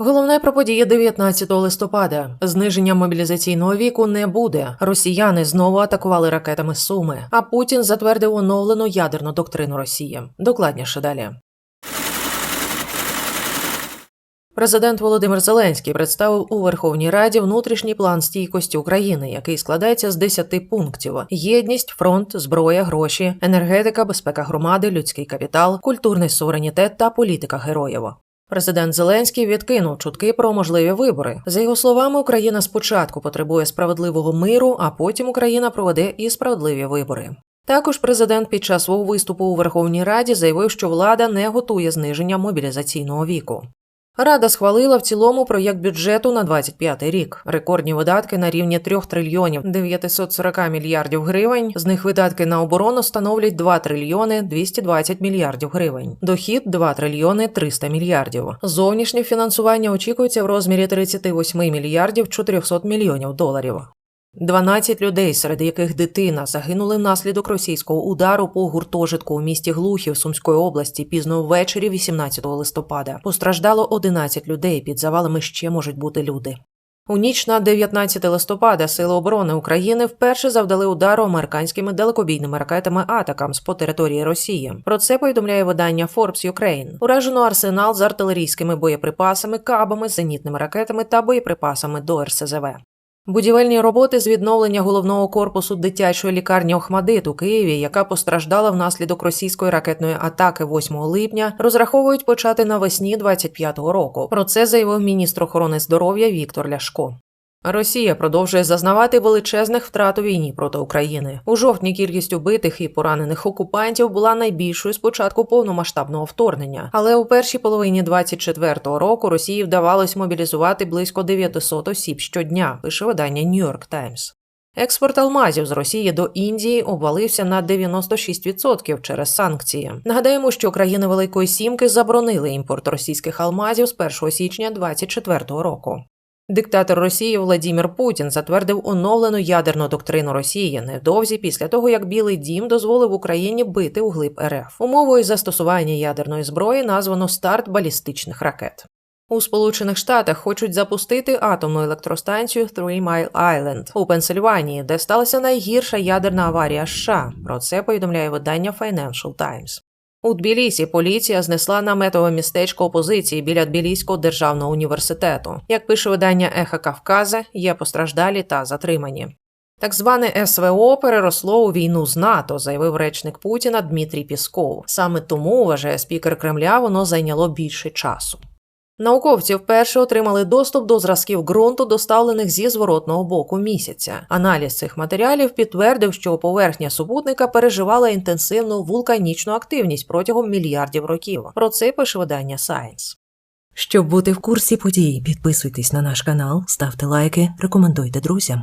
Головне про події 19 листопада. Зниження мобілізаційного віку не буде. Росіяни знову атакували ракетами Суми. А Путін затвердив оновлену ядерну доктрину Росії. Докладніше далі. Президент Володимир Зеленський представив у Верховній Раді внутрішній план стійкості України, який складається з 10 пунктів: єдність, фронт, зброя, гроші, енергетика, безпека громади, людський капітал, культурний суверенітет та політика героїв. Президент Зеленський відкинув чутки про можливі вибори. За його словами, Україна спочатку потребує справедливого миру, а потім Україна проведе і справедливі вибори. Також президент під час свого виступу у Верховній Раді заявив, що влада не готує зниження мобілізаційного віку. Рада схвалила в цілому проєкт бюджету на 25 рік. Рекордні видатки на рівні 3 трильйонів 940 мільярдів гривень. З них видатки на оборону становлять 2 трильйони 220 мільярдів гривень. Дохід 2 трильйони 300 мільярдів. Зовнішнє фінансування очікується в розмірі 38 мільярдів 400 мільйонів доларів. 12 людей, серед яких дитина, загинули внаслідок російського удару по гуртожитку у місті Глухів Сумської області пізно ввечері 18 листопада. Постраждало 11 людей. Під завалами ще можуть бути люди. У ніч на 19 листопада Сили оборони України вперше завдали удару американськими далекобійними ракетами Атакамс по території Росії. Про це повідомляє видання Forbes Ukraine. Уражено арсенал з артилерійськими боєприпасами, кабами, зенітними ракетами та боєприпасами до РСЗВ. Будівельні роботи з відновлення головного корпусу дитячої лікарні Охмадит у Києві, яка постраждала внаслідок російської ракетної атаки 8 липня, розраховують почати навесні 25-го року. Про це заявив міністр охорони здоров'я Віктор Ляшко. Росія продовжує зазнавати величезних втрат у війні проти України. У жовтні кількість убитих і поранених окупантів була найбільшою з початку повномасштабного вторгнення. Але у першій половині 24-го року Росії вдавалось мобілізувати близько 900 осіб щодня. Пише видання New York Times. Експорт алмазів з Росії до Індії обвалився на 96% через санкції. Нагадаємо, що країни Великої Сімки заборонили імпорт російських алмазів з 1 січня 2024 року. Диктатор Росії Владімір Путін затвердив оновлену ядерну доктрину Росії невдовзі після того, як Білий Дім дозволив Україні бити у глиб РФ. Умовою застосування ядерної зброї названо старт балістичних ракет. У Сполучених Штатах хочуть запустити атомну електростанцію Three Mile Island у Пенсильванії, де сталася найгірша ядерна аварія США. Про це повідомляє видання Financial Times. У Тбілісі поліція знесла наметове містечко опозиції біля Тбіліського державного університету. Як пише видання Еха Кавказа, є постраждалі та затримані. Так зване СВО переросло у війну з НАТО, заявив речник Путіна Дмитрій Пісков. Саме тому, вважає спікер Кремля, воно зайняло більше часу. Науковці вперше отримали доступ до зразків ґрунту, доставлених зі зворотного боку місяця. Аналіз цих матеріалів підтвердив, що поверхня супутника переживала інтенсивну вулканічну активність протягом мільярдів років. Про це пише видання Science. Щоб бути в курсі подій, підписуйтесь на наш канал, ставте лайки, рекомендуйте друзям.